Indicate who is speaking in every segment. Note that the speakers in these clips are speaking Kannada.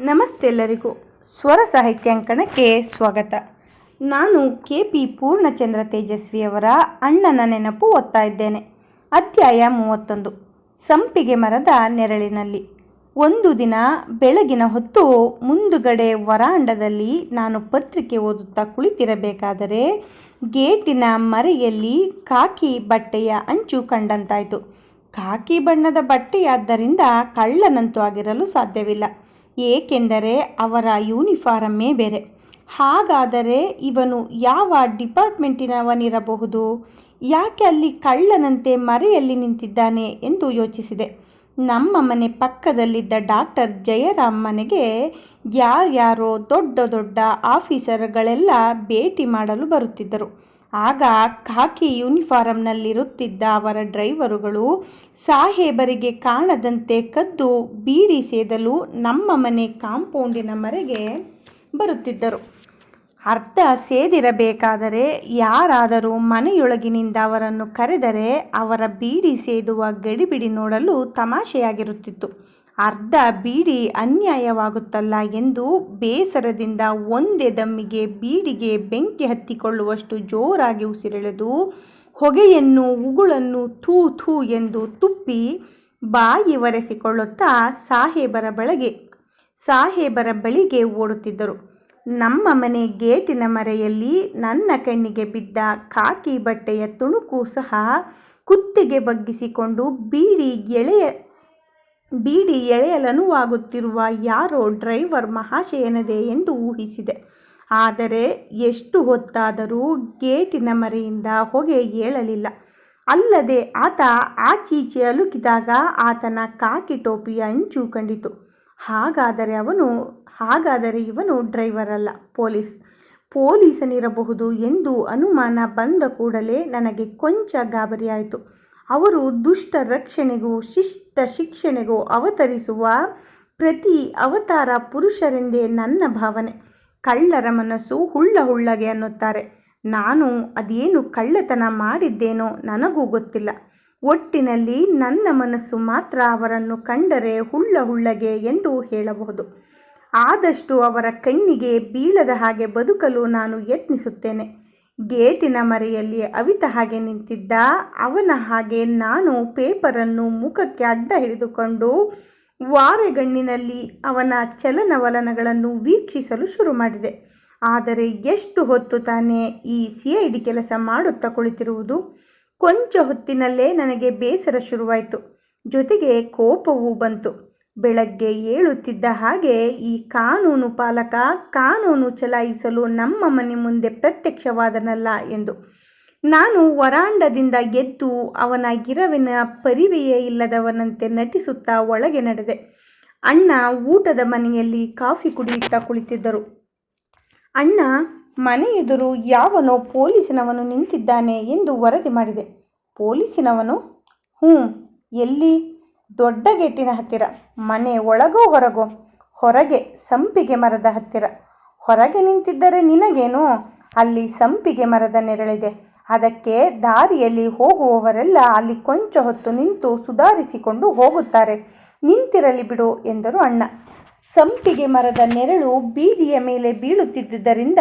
Speaker 1: ನಮಸ್ತೆ ಎಲ್ಲರಿಗೂ. ಸ್ವರ ಸಾಹಿತ್ಯಾಂಕಣಕ್ಕೆ ಸ್ವಾಗತ. ನಾನು ಕೆ ಪಿ ಪೂರ್ಣಚಂದ್ರ ತೇಜಸ್ವಿಯವರ ಅಣ್ಣನ ನೆನಪು ಓದ್ತಾ ಇದ್ದೇನೆ. ಅಧ್ಯಾಯ ಮೂವತ್ತೊಂದು. ಸಂಪಿಗೆ ಮರದ ನೆರಳಿನಲ್ಲಿ. ಒಂದು ದಿನ ಬೆಳಗಿನ ಹೊತ್ತು ಮುಂದುಗಡೆ ವರಾಂಡದಲ್ಲಿ ನಾನು ಪತ್ರಿಕೆ ಓದುತ್ತಾ ಕುಳಿತಿರಬೇಕಾದರೆ ಗೇಟಿನ ಮರೆಯಲ್ಲಿ ಕಾಕಿ ಬಟ್ಟೆಯ ಅಂಚು ಕಂಡಂತಾಯಿತು. ಕಾಕಿ ಬಣ್ಣದ ಬಟ್ಟೆಯಾದ್ದರಿಂದ ಕಳ್ಳನಂತೂ ಆಗಿರಲು ಸಾಧ್ಯವಿಲ್ಲ. ಏಕೆಂದರೆ ಅವರ ಯೂನಿಫಾರಮ್ಮೇ ಬೇರೆ. ಹಾಗಾದರೆ ಇವನು ಯಾವ ಡಿಪಾರ್ಟ್ಮೆಂಟಿನವನಿರಬಹುದು? ಯಾಕೆ ಅಲ್ಲಿ ಕಳ್ಳನಂತೆ ಮರೆಯಲ್ಲಿ ನಿಂತಿದ್ದಾನೆ ಎಂದು ಯೋಚಿಸಿದೆ. ನಮ್ಮ ಮನೆ ಪಕ್ಕದಲ್ಲಿದ್ದ ಡಾಕ್ಟರ್ ಜಯರಾಮ್ ಮನೆಗೆ ಯಾರ್ಯಾರೋ ದೊಡ್ಡ ದೊಡ್ಡ ಆಫೀಸರ್ಗಳೆಲ್ಲ ಭೇಟಿ ಮಾಡಲು ಬರುತ್ತಿದ್ದರು. ಆಗ ಖಾಕಿ ಯೂನಿಫಾರಮ್ನಲ್ಲಿರುತ್ತಿದ್ದ ಅವರ ಡ್ರೈವರುಗಳು ಸಾಹೇಬರಿಗೆ ಕಾಣದಂತೆ ಕದ್ದು ಬೀಡಿ ಸೇದಲು ನಮ್ಮ ಮನೆ ಕಾಂಪೌಂಡಿನ ಮರೆಗೆ ಬರುತ್ತಿದ್ದರು. ಅರ್ಧ ಸೇದಿರಬೇಕಾದರೆ ಯಾರಾದರೂ ಮನೆಯೊಳಗಿನಿಂದ ಅವರನ್ನು ಕರೆದರೆ ಅವರ ಬೀಡಿ ಸೇದುವ ಗಡಿಬಿಡಿ ನೋಡಲು ತಮಾಷೆಯಾಗಿರುತ್ತಿತ್ತು. ಅರ್ಧ ಬೀಡಿ ಅನ್ಯಾಯವಾಗುತ್ತಲ್ಲ ಎಂದು ಬೇಸರದಿಂದ ಒಂದೇ ದಮ್ಮಿಗೆ ಬೀಡಿಗೆ ಬೆಂಕಿ ಹತ್ತಿಕೊಳ್ಳುವಷ್ಟು ಜೋರಾಗಿ ಉಸಿರೆಳೆದು ಹೊಗೆಯನ್ನು, ಉಗುಳನ್ನು ಥೂ ಥೂ ಎಂದು ತುಪ್ಪಿ ಬಾಯಿ ಒರೆಸಿಕೊಳ್ಳುತ್ತಾ ಸಾಹೇಬರ ಬಳಗೆ, ಸಾಹೇಬರ ಬಳಿಗೆ ಓಡುತ್ತಿದ್ದರು. ನಮ್ಮ ಮನೆ ಗೇಟಿನ ಮರೆಯಲ್ಲಿ ನನ್ನ ಕಣ್ಣಿಗೆ ಬಿದ್ದ ಖಾಕಿ ಬಟ್ಟೆಯ ತುಣುಕು ಸಹ ಕುತ್ತಿಗೆ ಬಗ್ಗಿಸಿಕೊಂಡು ಬೀಡಿ ಎಳೆಯ ಬೀಡಿ ಎಳೆಯಲನುವಾಗುತ್ತಿರುವ ಯಾರೋ ಡ್ರೈವರ್ ಮಹಾಶಯನದೇ ಎಂದು ಊಹಿಸಿದೆ. ಆದರೆ ಎಷ್ಟು ಹೊತ್ತಾದರೂ ಗೇಟಿನ ಮರೆಯಿಂದ ಹೊಗೆ ಏಳಲಿಲ್ಲ. ಅಲ್ಲದೆ ಆತ ಆಚೀಚೆ ಅಲುಕಿದಾಗ ಆತನ ಕಾಕಿ ಟೋಪಿಯ ಅಂಚು ಕಂಡಿತು. ಹಾಗಾದರೆ ಅವನು, ಹಾಗಾದರೆ ಇವನು ಡ್ರೈವರ್ ಅಲ್ಲ ಪೊಲೀಸ್. ಪೊಲೀಸನಿರಬಹುದು ಎಂದು ಅನುಮಾನ ಬಂದ ಕೂಡಲೇ ನನಗೆ ಕೊಂಚ ಗಾಬರಿಯಾಯಿತು. ಅವರು ದುಷ್ಟ ರಕ್ಷಣೆಗೂ, ಶಿಷ್ಟ ಶಿಕ್ಷಣೆಗೂ ಅವತರಿಸುವ ಪ್ರತಿ ಅವತಾರ ಪುರುಷರೆಂದೇ ನನ್ನ ಭಾವನೆ. ಕಳ್ಳರ ಮನಸ್ಸು ಹುಳ್ಳ ಹುಳ್ಳಗೆ ಅನ್ನುತ್ತಾರೆ. ನಾನು ಅದೇನು ಕಳ್ಳತನ ಮಾಡಿದ್ದೇನೋ ನನಗೂ ಗೊತ್ತಿಲ್ಲ. ಒಟ್ಟಿನಲ್ಲಿ ನನ್ನ ಮನಸ್ಸು ಮಾತ್ರ ಅವರನ್ನು ಕಂಡರೆ ಹುಳ್ಳ ಹುಳ್ಳಗೆ ಎಂದು ಹೇಳಬಹುದು. ಆದಷ್ಟು ಅವರ ಕಣ್ಣಿಗೆ ಬೀಳದ ಹಾಗೆ ಬದುಕಲು ನಾನು ಯತ್ನಿಸುತ್ತೇನೆ. ಗೇಟಿನ ಮರೆಯಲ್ಲಿ ಅವಿತ ಹಾಗೆ ನಿಂತಿದ್ದ. ಅವನ ಹಾಗೆ ನಾನು ಪೇಪರನ್ನು ಮುಖಕ್ಕೆ ಅಡ್ಡ ಹಿಡಿದುಕೊಂಡು ವಾರೆಗಣ್ಣಿನಲ್ಲಿ ಅವನ ಚಲನವಲನಗಳನ್ನು ವೀಕ್ಷಿಸಲು ಶುರು ಮಾಡಿದೆ. ಆದರೆ ಎಷ್ಟು ಹೊತ್ತು ತಾನೇ ಈ ಸಿ ಐ ಡಿ ಕೆಲಸ ಮಾಡುತ್ತಾ ಕುಳಿತಿರುವುದು? ಕೊಂಚ ಹೊತ್ತಿನಲ್ಲೇ ನನಗೆ ಬೇಸರ ಶುರುವಾಯಿತು. ಜೊತೆಗೆ ಕೋಪವೂ ಬಂತು. ಬೆಳಗ್ಗೆ ಏಳುತ್ತಿದ್ದ ಹಾಗೆ ಈ ಕಾನೂನು ಪಾಲಕ ಕಾನೂನು ಚಲಾಯಿಸಲು ನಮ್ಮ ಮನೆ ಮುಂದೆ ಪ್ರತ್ಯಕ್ಷವಾದನಲ್ಲ ಎಂದು. ನಾನು ವರಾಂಡದಿಂದ ಎದ್ದು ಅವನ ಗಿರವಿನ ಪರಿವೆಯೇ ಇಲ್ಲದವನಂತೆ ನಟಿಸುತ್ತಾ ಒಳಗೆ ನಡೆದೆ. ಅಣ್ಣ ಊಟದ ಮನೆಯಲ್ಲಿ ಕಾಫಿ ಕುಡಿಯುತ್ತಾ ಕುಳಿತಿದ್ದರು. ಅಣ್ಣ, ಮನೆ ಎದುರು ಯಾವನೋ ಪೊಲೀಸಿನವನು ನಿಂತಿದ್ದಾನೆ ಎಂದು ವರದಿ ಮಾಡಿದೆ. ಪೊಲೀಸಿನವನು? ಹ್ಞೂ ಎಲ್ಲಿ? ದೊಡ್ಡ ಗೇಟಿನ ಹತ್ತಿರ, ಮನೆ ಒಳಗೋ ಹೊರಗೋ, ಹೊರಗೆ ಸಂಪಿಗೆ ಮರದ ಹತ್ತಿರ. ಹೊರಗೆ ನಿಂತಿದ್ದರೆ ನಿನಗೇನು? ಅಲ್ಲಿ ಸಂಪಿಗೆ ಮರದ ನೆರಳಿದೆ. ಅದಕ್ಕೆ ದಾರಿಯಲ್ಲಿ ಹೋಗುವವರೆಲ್ಲ ಅಲ್ಲಿ ಕೊಂಚ ಹೊತ್ತು ನಿಂತು ಸುಧಾರಿಸಿಕೊಂಡು ಹೋಗುತ್ತಾರೆ. ನಿಂತಿರಲಿ ಬಿಡು ಎಂದರು ಅಣ್ಣ. ಸಂಪಿಗೆ ಮರದ ನೆರಳು ಬೀದಿಯ ಮೇಲೆ ಬೀಳುತ್ತಿದ್ದುದರಿಂದ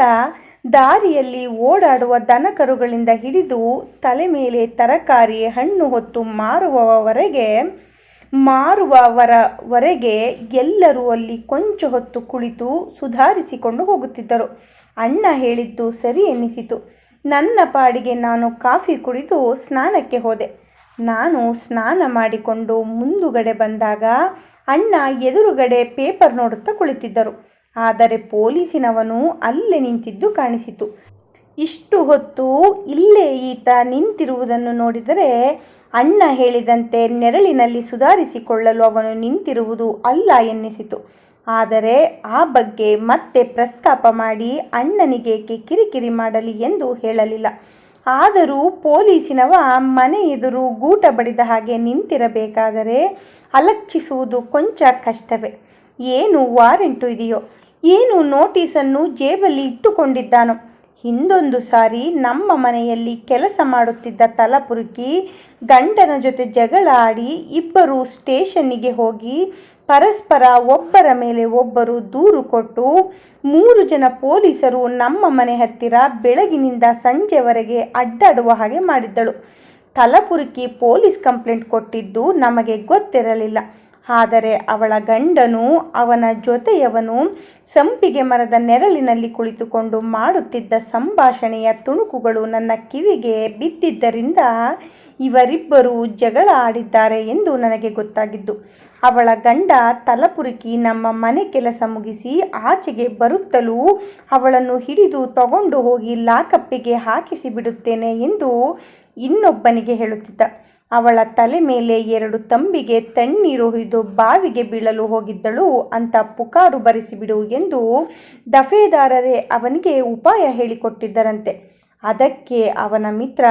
Speaker 1: ದಾರಿಯಲ್ಲಿ ಓಡಾಡುವ ದನಕರುಗಳಿಂದ ಹಿಡಿದು ತಲೆ ಮೇಲೆ ತರಕಾರಿ ಹಣ್ಣು ಹೊತ್ತು ಮಾರುವವರೆಗೆ ಮಾರುವವರವರೆಗೆ ಎಲ್ಲರೂ ಅಲ್ಲಿ ಕೊಂಚ ಹೊತ್ತು ಕುಳಿತು ಸುಧಾರಿಸಿಕೊಂಡು ಹೋಗುತ್ತಿದ್ದರು. ಅಣ್ಣ ಹೇಳಿದ್ದು ಸರಿ ಎನ್ನಿಸಿತು ನನ್ನ ಪಾಡಿಗೆ ನಾನು ಕಾಫಿ ಕುಡಿದು ಸ್ನಾನಕ್ಕೆ ಹೋದೆ. ನಾನು ಸ್ನಾನ ಮಾಡಿಕೊಂಡು ಮುಂದುಗಡೆ ಬಂದಾಗ ಅಣ್ಣ ಎದುರುಗಡೆ ಪೇಪರ್ ನೋಡುತ್ತಾ ಕುಳಿತಿದ್ದರು. ಆದರೆ ಪೊಲೀಸಿನವನು ಅಲ್ಲೇ ನಿಂತಿದ್ದು ಕಾಣಿಸಿತು. ಇಷ್ಟು ಹೊತ್ತು ಇಲ್ಲೇ ಈತ ನಿಂತಿರುವುದನ್ನು ನೋಡಿದರೆ ಅಣ್ಣ ಹೇಳಿದಂತೆ ನೆರಳಿನಲ್ಲಿ ಸುಧಾರಿಸಿಕೊಳ್ಳಲು ಅವನು ನಿಂತಿರುವುದು ಅಲ್ಲ ಎನ್ನಿಸಿತು. ಆದರೆ ಆ ಬಗ್ಗೆ ಮತ್ತೆ ಪ್ರಸ್ತಾಪ ಮಾಡಿ ಅಣ್ಣನಿಗೇಕೆ ಕಿರಿಕಿರಿ ಮಾಡಲಿ ಎಂದು ಹೇಳಲಿಲ್ಲ. ಆದರೂ ಪೊಲೀಸಿನವ ಮನೆ ಎದುರು ಗೂಟ ಬಡಿದ ಹಾಗೆ ನಿಂತಿರಬೇಕಾದರೆ ಅಲಕ್ಷಿಸುವುದು ಕೊಂಚ ಕಷ್ಟವೇ. ಏನು ವಾರೆಂಟು ಇದೆಯೋ? ಏನು ನೋಟಿಸನ್ನು ಜೇಬಲ್ಲಿ ಇಟ್ಟುಕೊಂಡಿದ್ದಾನೋ? ಹಿಂದೊಂದು ಸಾರಿ ನಮ್ಮ ಮನೆಯಲ್ಲಿ ಕೆಲಸ ಮಾಡುತ್ತಿದ್ದ ತಲಪುರುಕಿ ಗಂಡನ ಜೊತೆ ಜಗಳ ಆಡಿ ಇಬ್ಬರು ಸ್ಟೇಷನ್ನಿಗೆ ಹೋಗಿ ಪರಸ್ಪರ ಒಬ್ಬರ ಮೇಲೆ ಒಬ್ಬರು ದೂರು ಕೊಟ್ಟು ಮೂರು ಜನ ಪೊಲೀಸರು ನಮ್ಮ ಮನೆ ಹತ್ತಿರ ಬೆಳಗಿನಿಂದ ಸಂಜೆವರೆಗೆ ಅಡ್ಡಾಡುವ ಹಾಗೆ ಮಾಡಿದ್ದಳು. ತಲಪುರುಕಿ ಪೊಲೀಸ್ ಕಂಪ್ಲೇಂಟ್ ಕೊಟ್ಟಿದ್ದು ನಮಗೆ ಗೊತ್ತಿರಲಿಲ್ಲ. ಆದರೆ ಅವಳ ಗಂಡನು ಅವನ ಜೊತೆಯವನು ಸಂಪಿಗೆ ಮರದ ನೆರಳಿನಲ್ಲಿ ಕುಳಿತುಕೊಂಡು ಮಾಡುತ್ತಿದ್ದ ಸಂಭಾಷಣೆಯ ತುಣುಕುಗಳು ನನ್ನ ಕಿವಿಗೆ ಬಿದ್ದಿದ್ದರಿಂದ ಇವರಿಬ್ಬರು ಜಗಳ ಆಡಿದ್ದಾರೆ ಎಂದು ನನಗೆ ಗೊತ್ತಾಗಿದ್ದು. ಅವಳ ಗಂಡ ತಲಪುರುಕಿ ನಮ್ಮ ಮನೆ ಕೆಲಸ ಮುಗಿಸಿ ಆಚೆಗೆ ಬರುತ್ತಲೂ ಅವಳನ್ನು ಹಿಡಿದು ತಗೊಂಡು ಹೋಗಿ ಲಾಕಪ್ಪಿಗೆ ಹಾಕಿಸಿ ಬಿಡುತ್ತೇನೆ ಎಂದು ಇನ್ನೊಬ್ಬನಿಗೆ ಹೇಳುತ್ತಿದ್ದ. ಅವಳ ತಲೆ ಮೇಲೆ ಎರಡು ತಂಬಿಗೆ ತಣ್ಣೀರು ಹೊಯ್ದು ಬಾವಿಗೆ ಬೀಳಲು ಹೋಗಿದ್ದಳು. ಅಂತ ಪುಕಾರು ಬರೆಸಿಬಿಡು ಎಂದು ದಫೇದಾರರೇ ಅವನಿಗೆ ಉಪಾಯ ಹೇಳಿಕೊಟ್ಟಿದ್ದರಂತೆ. ಅದಕ್ಕೆ ಅವನ ಮಿತ್ರ,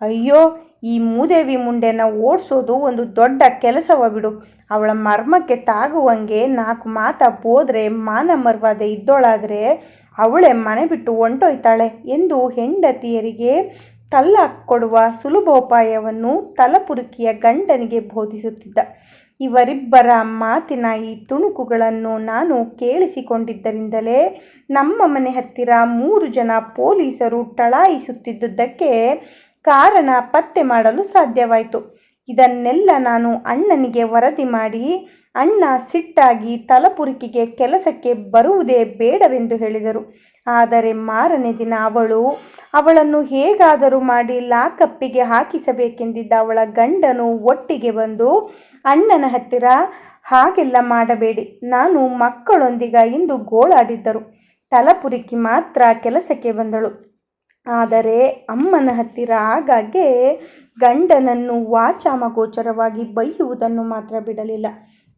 Speaker 1: ಅಯ್ಯೋ, ಈ ಮೂದೇವಿ ಮುಂಡೆನ ಓಡಿಸೋದು ಒಂದು ದೊಡ್ಡ ಕೆಲಸವ ಬಿಡು. ಅವಳ ಮರ್ಮಕ್ಕೆ ತಾಗುವಂಗೆ ನಾಲ್ಕು ಮಾತ ಬೋದ್ರೆ ಮಾನ ಮರ್ವಾದೆ ಇದ್ದೋಳಾದರೆ ಅವಳೇ ಮನೆ ಬಿಟ್ಟು ಹೊಂಟೋಯ್ತಾಳೆ ಎಂದು ಹೆಂಡತಿಯರಿಗೆ ತಲ್ಲಾಕ್ ಕೊಡುವ ಸುಲಭೋಪಾಯವನ್ನು ತಲಪುರುಕಿಯ ಗಂಡನಿಗೆ ಬೋಧಿಸುತ್ತಿದ್ದ. ಇವರಿಬ್ಬರ ಮಾತಿನ ಈ ತುಣುಕುಗಳನ್ನು ನಾನು ಕೇಳಿಸಿಕೊಂಡಿದ್ದರಿಂದಲೇ ನಮ್ಮ ಮನೆ ಹತ್ತಿರ ಮೂರು ಜನ ಪೊಲೀಸರು ಟಳಾಯಿಸುತ್ತಿದ್ದುದಕ್ಕೆ ಕಾರಣ ಪತ್ತೆ ಮಾಡಲು ಸಾಧ್ಯವಾಯಿತು. ಇದನ್ನೆಲ್ಲ ನಾನು ಅಣ್ಣನಿಗೆ ವರದಿ ಮಾಡಿ ಅಣ್ಣ ಸಿಟ್ಟಾಗಿ ತಲಪುರಿಕಿಗೆ ಕೆಲಸಕ್ಕೆ ಬರುವುದೇ ಬೇಡವೆಂದು ಹೇಳಿದರು. ಆದರೆ ಮಾರನೇ ದಿನ ಅವಳು ಅವಳನ್ನು ಹೇಗಾದರೂ ಮಾಡಿ ಲಾಕಪ್ಪಿಗೆ ಹಾಕಿಸಬೇಕೆಂದಿದ್ದ ಅವಳ ಗಂಡನು ಒಟ್ಟಿಗೆ ಬಂದು, ಅಣ್ಣನ ಹತ್ತಿರ ಹಾಗೆಲ್ಲ ಮಾಡಬೇಡಿ. ನಾನು ಮಕ್ಕಳೊಂದಿಗ ಇಂದು ಗೋಳಾಡಿದ್ದರು. ತಲಪುರಿಕಿ ಮಾತ್ರ ಕೆಲಸಕ್ಕೆ ಬಂದಳು. ಆದರೆ ಅಮ್ಮನ ಹತ್ತಿರ ಆಗಾಗ್ಗೆ ಗಂಡನನ್ನು ವಾಚಾಮಗೋಚರವಾಗಿ ಬೈಯುವುದನ್ನು ಮಾತ್ರ ಬಿಡಲಿಲ್ಲ.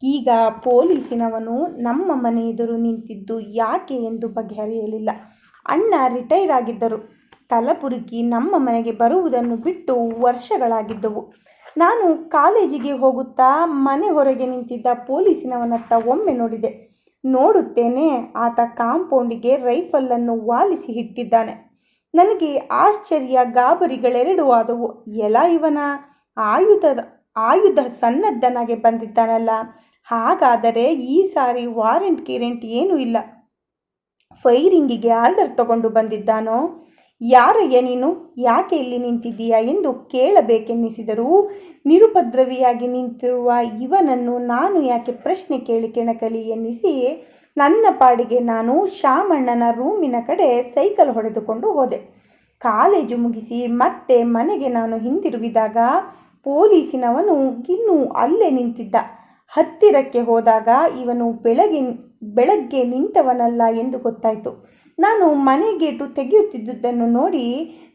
Speaker 1: ಈಗ ಪೊಲೀಸಿನವನು ನಮ್ಮ ಮನೆ ಎದುರು ನಿಂತಿದ್ದು ಯಾಕೆ ಎಂದು ಬಗೆಹರಿಯಲಿಲ್ಲ. ಅಣ್ಣ ರಿಟೈರ್ ಆಗಿದ್ದರು. ತಲಪುರುಕಿ ನಮ್ಮ ಮನೆಗೆ ಬರುವುದನ್ನು ಬಿಟ್ಟು ವರ್ಷಗಳಾಗಿದ್ದವು. ನಾನು ಕಾಲೇಜಿಗೆ ಹೋಗುತ್ತಾ ಮನೆ ಹೊರಗೆ ನಿಂತಿದ್ದ ಪೊಲೀಸಿನವನತ್ತ ಒಮ್ಮೆ ನೋಡಿದೆ. ನೋಡುತ್ತೇನೆ ಆತ ಕಾಂಪೌಂಡಿಗೆ ರೈಫಲನ್ನು ವಾಲಿಸಿ ಇಟ್ಟಿದ್ದಾನೆ. ನನಗೆ ಆಶ್ಚರ್ಯ ಗಾಬರಿಗಳೆರಡೂ ಆದವು. ಎಲ ಇವನ ಆಯುಧ ಆಯುಧ ಸನ್ನದ್ಧನಾಗೆ ಬಂದಿದ್ದಾನಲ್ಲ. ಹಾಗಾದರೆ ಈ ಸಾರಿ ವಾರೆಂಟ್ ಗಿರೆಂಟ್ ಏನೂ ಇಲ್ಲ. ಫೈರಿಂಗಿಗೆ ಆರ್ಡರ್ ತಗೊಂಡು ಬಂದಿದ್ದಾನೋ? ಯಾರಯ್ಯ ನೀನು? ಯಾಕೆ ಇಲ್ಲಿ ನಿಂತಿದ್ದೀಯಾ ಎಂದು ಕೇಳಬೇಕೆನ್ನಿಸಿದರೂ ನಿರುಪದ್ರವಿಯಾಗಿ ನಿಂತಿರುವ ಇವನನ್ನು ನಾನು ಯಾಕೆ ಪ್ರಶ್ನೆ ಕೇಳಿ ಕೆಣಕಲಿ ಎನ್ನಿಸಿ ನನ್ನ ಪಾಡಿಗೆ ನಾನು ಶಾಮಣ್ಣನ ರೂಮಿನ ಕಡೆ ಸೈಕಲ್ ಹೊಡೆದುಕೊಂಡು ಹೋದೆ. ಕಾಲೇಜು ಮುಗಿಸಿ ಮತ್ತೆ ಮನೆಗೆ ನಾನು ಹಿಂದಿರುಗಿದಾಗ ಪೊಲೀಸಿನವನು ಇನ್ನೂ ಅಲ್ಲೇ ನಿಂತಿದ್ದ. ಹತ್ತಿರಕ್ಕೆ ಹೋದಾಗ ಇವನು ಬೆಳಗ್ಗೆ ಬೆಳಗ್ಗೆ ನಿಂತವನಲ್ಲ ಎಂದು ಗೊತ್ತಾಯಿತು. ನಾನು ಮನೆ ಗೇಟು ತೆಗೆಯುತ್ತಿದ್ದುದನ್ನು ನೋಡಿ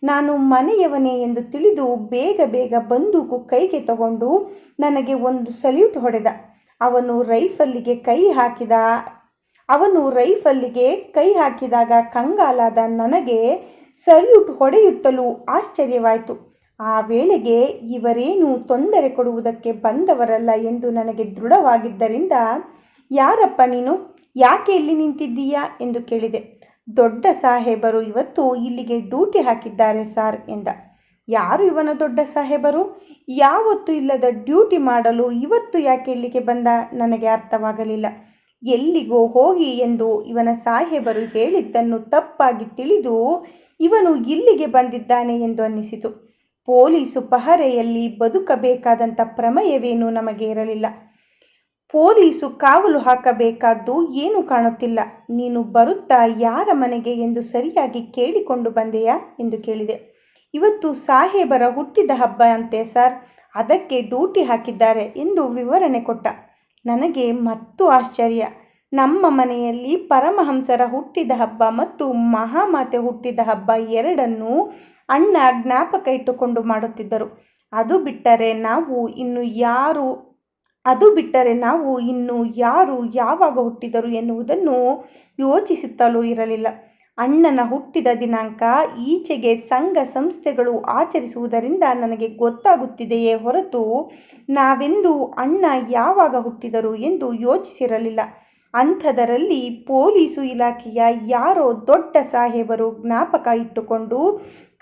Speaker 1: ನಾನು ಮನೆಯವನೇ ಎಂದು ತಿಳಿದು ಬೇಗ ಬೇಗ ಬಂದೂಕು ಕೈಗೆ ತಗೊಂಡು ನನಗೆ ಒಂದು ಸಲ್ಯೂಟ್ ಹೊಡೆದ. ಅವನು ರೈಫಲ್ಲಿಗೆ ಕೈ ಹಾಕಿದ, ಅವನು ರೈಫಲ್ಲಿಗೆ ಕೈ ಹಾಕಿದಾಗ ಕಂಗಾಲಾದ ನನಗೆ ಸಲ್ಯೂಟ್ ಹೊಡೆಯುತ್ತಲೂ ಆಶ್ಚರ್ಯವಾಯಿತು. ಆ ವೇಳೆಗೆ ಇವರೇನು ತೊಂದರೆ ಕೊಡುವುದಕ್ಕೆ ಬಂದವರಲ್ಲ ಎಂದು ನನಗೆ ದೃಢವಾಗಿದ್ದರಿಂದ, ಯಾರಪ್ಪ ನೀನು? ಯಾಕೆ ಇಲ್ಲಿ ನಿಂತಿದ್ದೀಯಾ? ಎಂದು ಕೇಳಿದೆ. ದೊಡ್ಡ ಸಾಹೇಬರು ಇವತ್ತು ಇಲ್ಲಿಗೆ ಡ್ಯೂಟಿ ಹಾಕಿದ್ದಾರೆ ಸಾರ್ ಎಂದ. ಯಾರು ಇವನ ದೊಡ್ಡ ಸಾಹೇಬರು? ಯಾವತ್ತು ಇಲ್ಲದ ಡ್ಯೂಟಿ ಮಾಡಲು ಇವತ್ತು ಯಾಕೆ ಇಲ್ಲಿಗೆ ಬಂದ? ನನಗೆ ಅರ್ಥವಾಗಲಿಲ್ಲ. ಎಲ್ಲಿಗೋ ಹೋಗಿ ಎಂದು ಇವನ ಸಾಹೇಬರು ಹೇಳಿದ್ದನ್ನು ತಪ್ಪಾಗಿ ತಿಳಿದು ಇವನು ಇಲ್ಲಿಗೆ ಬಂದಿದ್ದಾನೆ ಎಂದು ಅನ್ನಿಸಿತು. ಪೊಲೀಸು ಪಹರೆಯಲ್ಲಿ ಬದುಕಬೇಕಾದಂಥ ಪ್ರಮೇಯವೇನೂ ನಮಗೆ ಇರಲಿಲ್ಲ. ಪೊಲೀಸು ಕಾವಲು ಹಾಕಬೇಕಾದ್ದು ಏನು ಕಾಣುತ್ತಿಲ್ಲ. ನೀನು ಬರುತ್ತಾ ಯಾರ ಮನೆಗೆ ಎಂದು ಸರಿಯಾಗಿ ಕೇಳಿಕೊಂಡು ಬಂದೆಯಾ ಎಂದು ಕೇಳಿದೆ. ಇವತ್ತು ಸಾಹೇಬರ ಹುಟ್ಟಿದ ಹಬ್ಬ ಅಂತೆ ಸರ್. ಅದಕ್ಕೆ ಡ್ಯೂಟಿ ಹಾಕಿದ್ದಾರೆ ಎಂದು ವಿವರಣೆ ಕೊಟ್ಟ. ನನಗೆ ಮತ್ತು ಆಶ್ಚರ್ಯ. ನಮ್ಮ ಮನೆಯಲ್ಲಿ ಪರಮಹಂಸರ ಹುಟ್ಟಿದ ಹಬ್ಬ ಮತ್ತು ಮಹಾಮಾತೆ ಹುಟ್ಟಿದ ಹಬ್ಬ ಎರಡನ್ನೂ ಅಣ್ಣ ಜ್ಞಾಪಕ ಇಟ್ಟುಕೊಂಡು ಮಾಡುತ್ತಿದ್ದರು. ಅದು ಬಿಟ್ಟರೆ ನಾವು ಇನ್ನು ಯಾರು, ಅದು ಬಿಟ್ಟರೆ ನಾವು ಇನ್ನು ಯಾರು ಯಾವಾಗ ಹುಟ್ಟಿದರು ಎನ್ನುವುದನ್ನು ಯೋಚಿಸುತ್ತಲೂ ಇರಲಿಲ್ಲ. ಅಣ್ಣನ ಹುಟ್ಟಿದ ದಿನಾಂಕ, ಈಚೆಗೆ ಸಂಘ ಸಂಸ್ಥೆಗಳು ಆಚರಿಸುವುದರಿಂದ ನನಗೆ ಗೊತ್ತಾಗುತ್ತಿದೆಯೇ ಹೊರತು ನಾವೆಂದು ಅಣ್ಣ ಯಾವಾಗ ಹುಟ್ಟಿದರು ಎಂದು ಯೋಚಿಸಿರಲಿಲ್ಲ. ಅಂಥದರಲ್ಲಿ ಪೊಲೀಸು ಇಲಾಖೆಯ ಯಾರೋ ದೊಡ್ಡ ಸಾಹೇಬರು ಜ್ಞಾಪಕ ಇಟ್ಟುಕೊಂಡು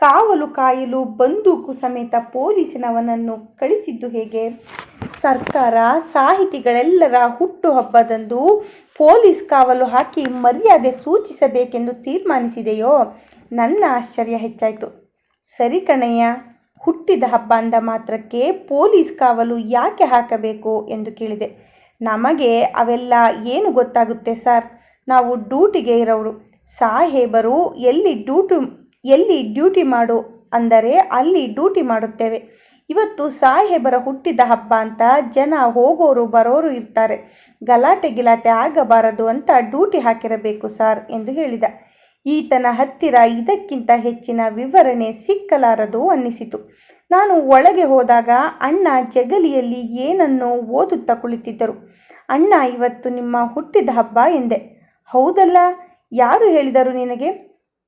Speaker 1: ಕಾವಲು ಕಾಯಲು ಬಂದೂಕು ಸಮೇತ ಪೊಲೀಸಿನವನನ್ನು ಕಳಿಸಿದ್ದು ಹೇಗೆ? ಸರ್ಕಾರ ಸಾಹಿತಿಗಳೆಲ್ಲರ ಹುಟ್ಟುಹಬ್ಬದಂದು ಪೊಲೀಸ್ ಕಾವಲು ಹಾಕಿ ಮರ್ಯಾದೆ ಸೂಚಿಸಬೇಕೆಂದು ತೀರ್ಮಾನಿಸಿದೆಯೋ? ನನ್ನ ಆಶ್ಚರ್ಯ ಹೆಚ್ಚಾಯಿತು. ಸರಿ ಕಣಯ್ಯ, ಹುಟ್ಟಿದ ಹಬ್ಬ ಅಂದ ಮಾತ್ರಕ್ಕೆ ಪೊಲೀಸ್ ಕಾವಲು ಯಾಕೆ ಹಾಕಬೇಕು ಎಂದು ಕೇಳಿದೆ. ನಮಗೆ ಅವೆಲ್ಲ ಏನು ಗೊತ್ತಾಗುತ್ತೆ ಸರ್? ನಾವು ಡ್ಯೂಟಿಗೆ ಇರೋರು ಸಾಹೇಬರು ಎಲ್ಲಿ ಡ್ಯೂಟಿ ಎಲ್ಲಿ ಡ್ಯೂಟಿ ಮಾಡು ಅಂದರೆ ಅಲ್ಲಿ ಡ್ಯೂಟಿ ಮಾಡುತ್ತೇವೆ. ಇವತ್ತು ಸಾಹೇಬರ ಹುಟ್ಟಿದ ಹಬ್ಬ ಅಂತ ಜನ ಹೋಗೋರು ಬರೋರು ಇರ್ತಾರೆ. ಗಲಾಟೆ ಗಿಲಾಟೆ ಆಗಬಾರದು ಅಂತ ಡ್ಯೂಟಿ ಹಾಕಿರಬೇಕು ಸರ್ ಎಂದು ಹೇಳಿದ. ಈತನ ಹತ್ತಿರ ಇದಕ್ಕಿಂತ ಹೆಚ್ಚಿನ ವಿವರಣೆ ಸಿಕ್ಕಲಾರದು ಅನ್ನಿಸಿತು. ನಾನು ಒಳಗೆ ಹೋದಾಗ ಅಣ್ಣ ಜಗಲಿಯಲ್ಲಿ ಏನನ್ನೋ ಓದುತ್ತಾ ಕುಳಿತಿದ್ದರು. ಅಣ್ಣ, ಇವತ್ತು ನಿಮ್ಮ ಹುಟ್ಟಿದ ಹಬ್ಬ ಎಂದೆ. ಹೌದಲ್ಲ, ಯಾರು ಹೇಳಿದರು ನಿನಗೆ?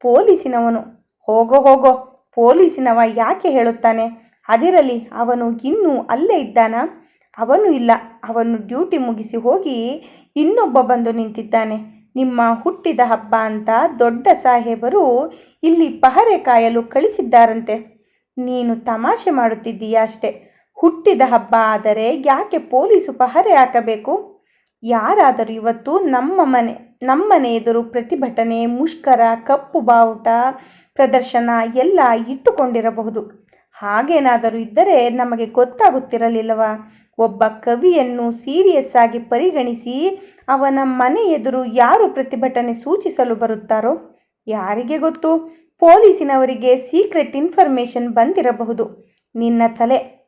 Speaker 1: ಪೊಲೀಸಿನವನು. ಹೋಗೋ ಹೋಗೋ, ಪೊಲೀಸಿನವ ಯಾಕೆ ಹೇಳುತ್ತಾನೆ? ಅದಿರಲಿ, ಅವನು ಇನ್ನೂ ಅಲ್ಲೇ ಇದ್ದಾನ? ಅವನು ಇಲ್ಲ, ಅವನು ಡ್ಯೂಟಿ ಮುಗಿಸಿ ಹೋಗಿ ಇನ್ನೊಬ್ಬ ಬಂದು ನಿಂತಿದ್ದಾನೆ. ನಿಮ್ಮ ಹುಟ್ಟಿದ ಹಬ್ಬ ಅಂತ ದೊಡ್ಡ ಸಾಹೇಬರು ಇಲ್ಲಿ ಪಹರೆ ಕಾಯಲು ಕಳಿಸಿದ್ದಾರಂತೆ. ನೀನು ತಮಾಷೆ ಮಾಡುತ್ತಿದ್ದೀಯಾ ಅಷ್ಟೆ? ಹುಟ್ಟಿದ ಹಬ್ಬ ಆದರೆ ಯಾಕೆ ಪೊಲೀಸು ಪಹರೆ ಹಾಕಬೇಕು? ಯಾರಾದರೂ ಇವತ್ತು ನಮ್ಮ ಮನೆ, ನಮ್ಮನೆ ಎದುರು ಪ್ರತಿಭಟನೆ, ಮುಷ್ಕರ, ಕಪ್ಪು ಬಾವುಟ ಪ್ರದರ್ಶನ ಎಲ್ಲ ಇಟ್ಟುಕೊಂಡಿರಬಹುದು. ಹಾಗೇನಾದರೂ ಇದ್ದರೆ ನಮಗೆ ಗೊತ್ತಾಗುತ್ತಿರಲಿಲ್ಲವಾ? ಒಬ್ಬ ಕವಿಯನ್ನು ಸೀರಿಯಸ್ ಆಗಿ ಪರಿಗಣಿಸಿ ಅವನ ಮನೆ ಎದುರು ಯಾರು ಪ್ರತಿಭಟನೆ ಸೂಚಿಸಲು ಬರುತ್ತಾರೋ? ಯಾರಿಗೆ ಗೊತ್ತು? ಪೊಲೀಸಿನವರಿಗೆ ಸೀಕ್ರೆಟ್ ಇನ್ಫಾರ್ಮೇಷನ್ ಬಂದಿರಬಹುದು. ನಿನ್ನ ತಲೆ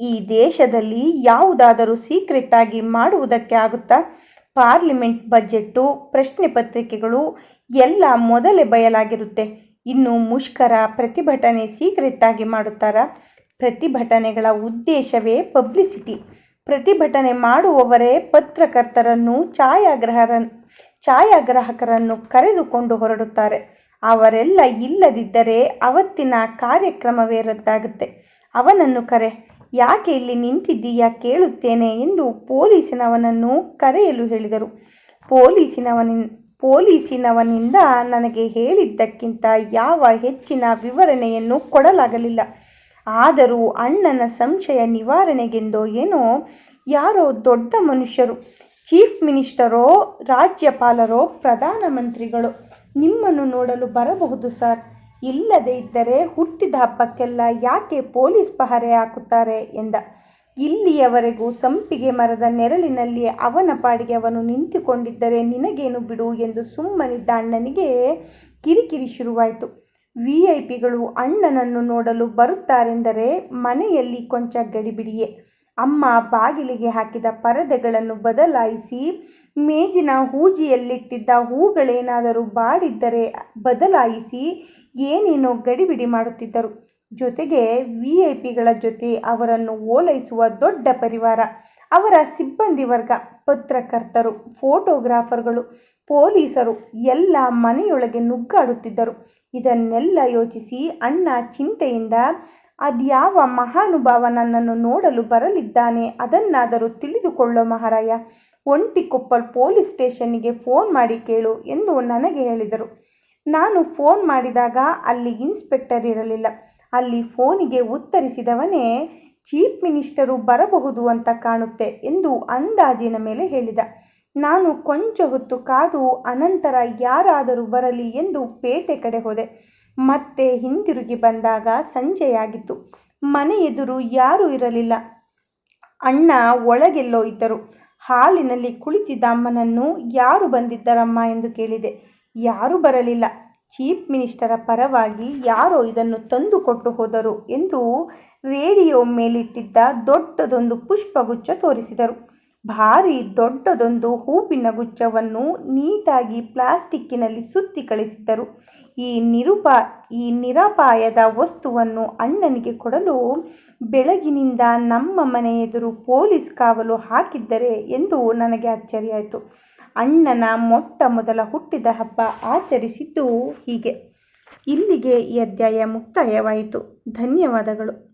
Speaker 1: ಈ ದೇಶದಲ್ಲಿ ಯಾವುದಾದರೂ ಸೀಕ್ರೆಟ್ ಆಗಿ ಮಾಡುವುದಕ್ಕೆ ಆಗುತ್ತಾ? ಪಾರ್ಲಿಮೆಂಟ್ ಬಜೆಟ್ಟು ಪ್ರಶ್ನೆ ಪತ್ರಿಕೆಗಳು ಎಲ್ಲ ಮೊದಲೇ ಬಯಲಾಗಿರುತ್ತೆ. ಇನ್ನು ಮುಷ್ಕರ, ಪ್ರತಿಭಟನೆ ಸೀಕ್ರೆಟ್ ಆಗಿ ಮಾಡುತ್ತಾರಾ? ಪ್ರತಿಭಟನೆಗಳ ಉದ್ದೇಶವೇ ಪಬ್ಲಿಸಿಟಿ ಪ್ರತಿಭಟನೆ ಮಾಡುವವರೇ ಪತ್ರಕರ್ತರನ್ನು, ಛಾಯಾಗ್ರಹರ, ಛಾಯಾಗ್ರಾಹಕರನ್ನು ಕರೆದುಕೊಂಡು ಹೊರಡುತ್ತಾರೆ. ಅವರೆಲ್ಲ ಇಲ್ಲದಿದ್ದರೆ ಅವತ್ತಿನ ಕಾರ್ಯಕ್ರಮವೇ ರದ್ದಾಗುತ್ತೆ. ಅವನನ್ನು ಕರೆ. ಯಾಕೆ ಇಲ್ಲಿ ನಿಂತಿದ್ದೀಯಾ ಕೇಳುತ್ತೇನೆ ಎಂದು ಪೊಲೀಸಿನವನನ್ನು ಕರೆಯಲು ಹೇಳಿದರು. ಪೊಲೀಸಿನವನಿ ಪೊಲೀಸಿನವನಿಂದ ನನಗೆ ಹೇಳಿದ್ದಕ್ಕಿಂತ ಯಾವ ಹೆಚ್ಚಿನ ವಿವರಣೆಯನ್ನು ಕೊಡಲಾಗಲಿಲ್ಲ. ಆದರೂ ಅಣ್ಣನ ಸಂಶಯ ನಿವಾರಣೆಗೆಂದೋ ಏನೋ ಯಾರೋ ದೊಡ್ಡ ಮನುಷ್ಯರು, ಚೀಫ್ ಮಿನಿಸ್ಟರೋ, ರಾಜ್ಯಪಾಲರೋ, ಪ್ರಧಾನಮಂತ್ರಿಗಳು ನಿಮ್ಮನ್ನು ನೋಡಲು ಬರಬಹುದು ಸರ್. ಇಲ್ಲದೇ ಇದ್ದರೆ ಹುಟ್ಟಿದ ಹಬ್ಬಕ್ಕೆಲ್ಲ ಯಾಕೆ ಪೊಲೀಸ್ ಪಹರೆ ಹಾಕುತ್ತಾರೆ ಎಂದ. ಇಲ್ಲಿಯವರೆಗೂ ಸಂಪಿಗೆ ಮರದ ನೆರಳಿನಲ್ಲಿ ಅವನ ಪಾಡಿಗೆ ಅವನು ನಿಂತುಕೊಂಡಿದ್ದರೆ ನಿನಗೇನು ಬಿಡು ಎಂದು ಸುಮ್ಮನಿದ್ದ ಅಣ್ಣನಿಗೆ ಕಿರಿಕಿರಿ ಶುರುವಾಯಿತು. ವಿ ಐ ಪಿಗಳು ಅಣ್ಣನನ್ನು ನೋಡಲು ಬರುತ್ತಾರೆಂದರೆ ಮನೆಯಲ್ಲಿ ಕೊಂಚ ಗಡಿಬಿಡಿಯೇ. ಅಮ್ಮ ಬಾಗಿಲಿಗೆ ಹಾಕಿದ ಪರದೆಗಳನ್ನು ಬದಲಾಯಿಸಿ ಮೇಜಿನ ಹೂಜಿಯಲ್ಲಿಟ್ಟಿದ್ದ ಹೂಗಳೇನಾದರೂ ಬಾಡಿದ್ದರೆ ಬದಲಾಯಿಸಿ ಏನೇನೋ ಗಡಿಬಿಡಿ ಮಾಡುತ್ತಿದ್ದರು. ಜೊತೆಗೆ ವಿ ಐ ಪಿಗಳ ಜೊತೆ ಅವರನ್ನು ಓಲೈಸುವ ದೊಡ್ಡ ಪರಿವಾರ, ಅವರ ಸಿಬ್ಬಂದಿ ವರ್ಗ, ಪತ್ರಕರ್ತರು, ಫೋಟೋಗ್ರಾಫರ್ಗಳು, ಪೊಲೀಸರು ಎಲ್ಲ ಮನೆಯೊಳಗೆ ನುಗ್ಗಾಡುತ್ತಿದ್ದರು. ಇದನ್ನೆಲ್ಲ ಯೋಚಿಸಿ ಅಣ್ಣ ಚಿಂತೆಯಿಂದ, ಅದ್ಯಾವ ಮಹಾನುಭಾವ ನನ್ನನ್ನು ನೋಡಲು ಬರಲಿದ್ದಾನೆ ಅದನ್ನಾದರೂ ತಿಳಿದುಕೊಳ್ಳೋ ಮಹಾರಾಯ, ಒಂಟಿಕೊಪ್ಪಲ್ ಪೊಲೀಸ್ ಸ್ಟೇಷನ್ನಿಗೆ ಫೋನ್ ಮಾಡಿ ಕೇಳು ಎಂದು ನನಗೆ ಹೇಳಿದರು. ನಾನು ಫೋನ್ ಮಾಡಿದಾಗ ಅಲ್ಲಿ ಇನ್ಸ್ಪೆಕ್ಟರ್ ಇರಲಿಲ್ಲ. ಅಲ್ಲಿ ಫೋನಿಗೆ ಉತ್ತರಿಸಿದವನೇ, ಚೀಫ್ ಮಿನಿಸ್ಟರು ಬರಬಹುದು ಅಂತ ಕಾಣುತ್ತೆ ಎಂದು ಅಂದಾಜಿನ ಮೇಲೆ ಹೇಳಿದ. ನಾನು ಕೊಂಚ ಹೊತ್ತು ಕಾದು, ಅನಂತರ ಯಾರಾದರೂ ಬರಲಿ ಎಂದು ಪೇಟೆ ಕಡೆ ಹೋದೆ. ಮತ್ತೆ ಹಿಂದಿರುಗಿ ಬಂದಾಗ ಸಂಜೆಯಾಗಿತ್ತು. ಮನೆ ಎದುರು ಯಾರೂ ಇರಲಿಲ್ಲ. ಅಣ್ಣ ಒಳಗೆಲ್ಲೋ ಇದ್ದರು. ಹಾಲಿನಲ್ಲಿ ಕುಳಿತಿದ್ದ ಅಮ್ಮನನ್ನು, ಯಾರು ಬಂದಿದ್ದರಮ್ಮ ಎಂದು ಕೇಳಿದೆ. ಯಾರೂ ಬರಲಿಲ್ಲ. ಚೀಫ್ ಮಿನಿಸ್ಟರ ಪರವಾಗಿ ಯಾರೋ ಇದನ್ನು ತಂದು ಕೊಟ್ಟು ಹೋದರು ಎಂದು ರೇಡಿಯೋ ಮೇಲಿಟ್ಟಿದ್ದ ದೊಡ್ಡದೊಂದು ಪುಷ್ಪಗುಚ್ಛ ತೋರಿಸಿದರು. ಭಾರಿ ದೊಡ್ಡದೊಂದು ಹೂವಿನ ಗುಚ್ಛವನ್ನು ನೀಟಾಗಿ ಪ್ಲಾಸ್ಟಿಕ್ಕಿನಲ್ಲಿ ಸುತ್ತಿ ಕಳಿಸಿದ್ದರು. ಈ ನಿರುಪ, ಈ ನಿರಪಾಯದ ವಸ್ತುವನ್ನು ಅಣ್ಣನಿಗೆ ಕೊಡಲು ಬೆಳಗಿನಿಂದ ನಮ್ಮ ಮನೆ ಎದುರು ಪೊಲೀಸ್ ಕಾವಲು ಹಾಕಿದ್ದರೆ ಎಂದು ನನಗೆ ಅಚ್ಚರಿಯಾಯಿತು. ಅಣ್ಣನ ಮೊಟ್ಟ ಮೊದಲ ಹುಟ್ಟಿದ ಹಬ್ಬ ಆಚರಿಸಿದ್ದು ಹೀಗೆ. ಇಲ್ಲಿಗೆ ಈ ಅಧ್ಯಾಯ ಮುಕ್ತಾಯವಾಯಿತು. ಧನ್ಯವಾದಗಳು.